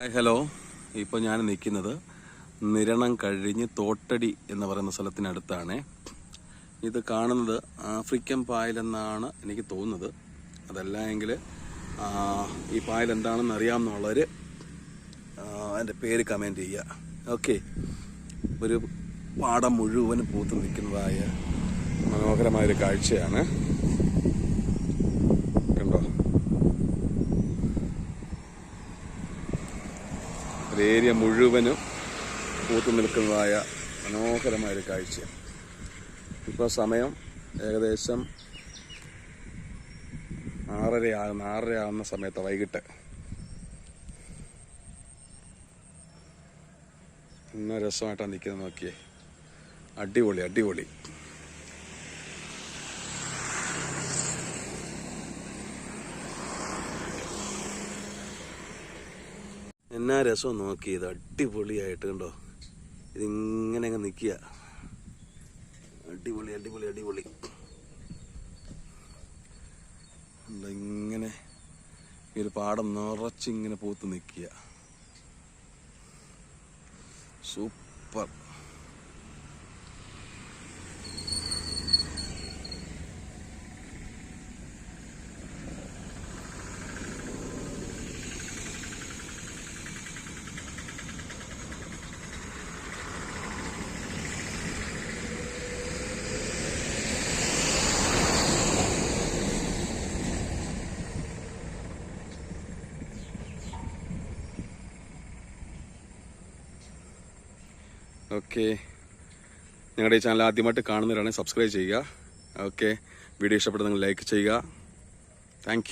Hello. ഇപ്പോൾ ഞാൻ നിൽക്കുന്നത് നിരണം കഴിഞ്ഞ് തോട്ടടി എന്ന് പറയുന്ന സ്ഥലത്തിനടുത്താണ്. ഇത് കാണുന്നത് ആഫ്രിക്കൻ പായലെന്നാണ് എനിക്ക് തോന്നുന്നത്. അതല്ല എങ്കിൽ ഈ പായൽ എന്താണെന്ന് അറിയാമെന്നുള്ളവർ അതിന്റെ പേര് കമന്റ് ചെയ്യുക. ഓക്കെ ഒരു പാടം മുഴുവൻ പൂത്ത് നിൽക്കുന്നതായ മനോഹരമായൊരു കാഴ്ചയാണ് കണ്ടോ ഒരു ഏരിയ മുഴുവനും പൂത്തു നിൽക്കുന്നതായ മനോഹരമായൊരു കാഴ്ച. ഇപ്പോൾ സമയം ഏകദേശം ആറര ആകുന്ന ആറര ആകുന്ന സമയത്ത് വൈകിട്ട്. ഇന്ന രസമായിട്ടാണ് നിൽക്കുന്നത് നോക്കിയേ. അടിപൊളി അടിപൊളി. എന്നാ രസം നോക്കി ഇത് അടിപൊളിയായിട്ട് കണ്ടോ? ഇതിങ്ങനെ അങ്ങ് നിൽക്കുക അടിപൊളി അടിപൊളി അടിപൊളി. ഇങ്ങനെ ഈ ഒരു പാടം നിറച്ചിങ്ങനെ പൂത്ത് നിൽക്കുക സൂപ്പർ. ഓക്കെ ഞങ്ങളുടെ ഈ ചാനൽ ആദ്യമായിട്ട് കാണുന്നവരാണെങ്കിൽ സബ്സ്ക്രൈബ് ചെയ്യുക. ഓക്കെ വീഡിയോ ഇഷ്ടപ്പെട്ട നിങ്ങൾ ലൈക്ക് ചെയ്യുക താങ്ക്